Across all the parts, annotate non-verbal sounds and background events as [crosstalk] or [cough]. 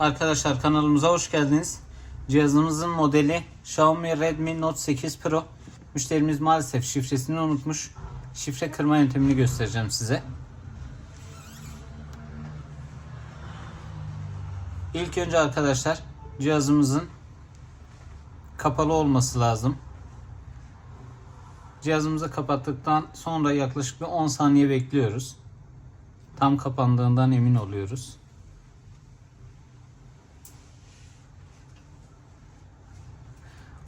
Arkadaşlar kanalımıza hoş geldiniz. Cihazımızın modeli Xiaomi Redmi Note 8 Pro. Müşterimiz maalesef şifresini unutmuş. Şifre kırma yöntemini göstereceğim size. İlk önce arkadaşlar cihazımızın kapalı olması lazım. Cihazımızı kapattıktan sonra yaklaşık bir 10 saniye bekliyoruz. Tam kapandığından emin oluyoruz.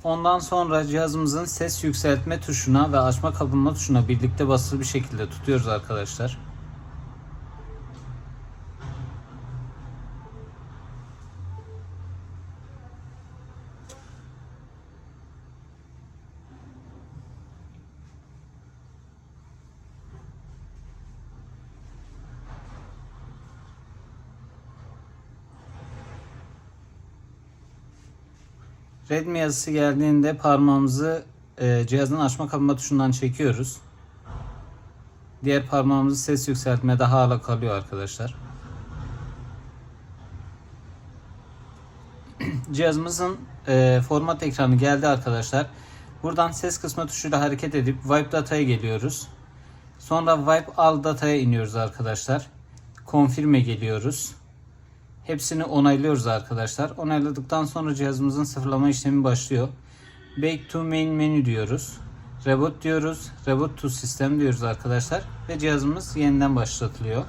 Ondan sonra cihazımızın ses yükseltme tuşuna ve açma kapanma tuşuna birlikte basılı bir şekilde tutuyoruz arkadaşlar. Redmi yazısı geldiğinde parmağımızı e, cihazın açma kapama tuşundan çekiyoruz. Diğer parmağımızı ses yükseltmede hala kalıyor arkadaşlar. [clears throat] Cihazımızın e, format ekranı geldi arkadaşlar. Buradan ses kısmı tuşuyla hareket edip Wipe Data'ya geliyoruz. Sonra Wipe All Data'ya iniyoruz arkadaşlar. Confirm'e geliyoruz. Hepsini onaylıyoruz arkadaşlar. Onayladıktan sonra cihazımızın sıfırlama işlemi başlıyor. Back to main menu diyoruz. Reboot diyoruz. Reboot to system diyoruz arkadaşlar. Ve cihazımız yeniden başlatılıyor.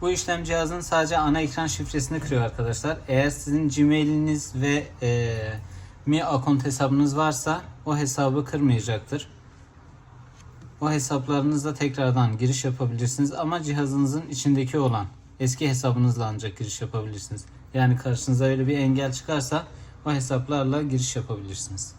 Bu işlem cihazın sadece ana ekran şifresini kırıyor arkadaşlar. Eğer sizin Gmail'iniz ve e, Mi Account hesabınız varsa o hesabı kırmayacaktır. O hesaplarınızla tekrardan giriş yapabilirsiniz ama cihazınızın içindeki olan eski hesabınızla ancak giriş yapabilirsiniz. Yani karşınıza öyle bir engel çıkarsa o hesaplarla giriş yapabilirsiniz.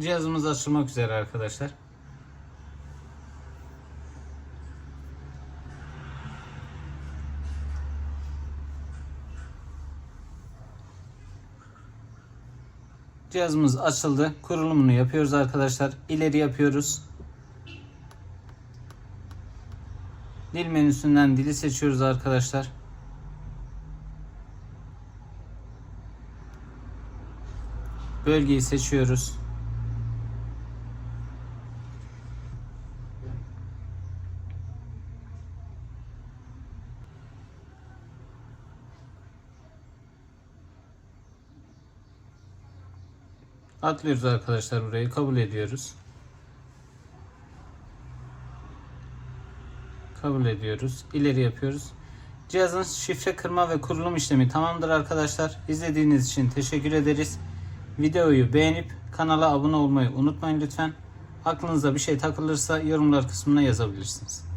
Cihazımız açılmak üzere arkadaşlar. Cihazımız açıldı. Kurulumunu yapıyoruz arkadaşlar. İleri yapıyoruz. Dil menüsünden dili seçiyoruz arkadaşlar. bölgeyi seçiyoruz. Atlıyoruz arkadaşlar burayı kabul ediyoruz. Kabul ediyoruz. İleri yapıyoruz. Cihazın şifre kırma ve kurulum işlemi tamamdır arkadaşlar. İzlediğiniz için teşekkür ederiz. Videoyu beğenip kanala abone olmayı unutmayın lütfen. Aklınıza bir şey takılırsa yorumlar kısmına yazabilirsiniz.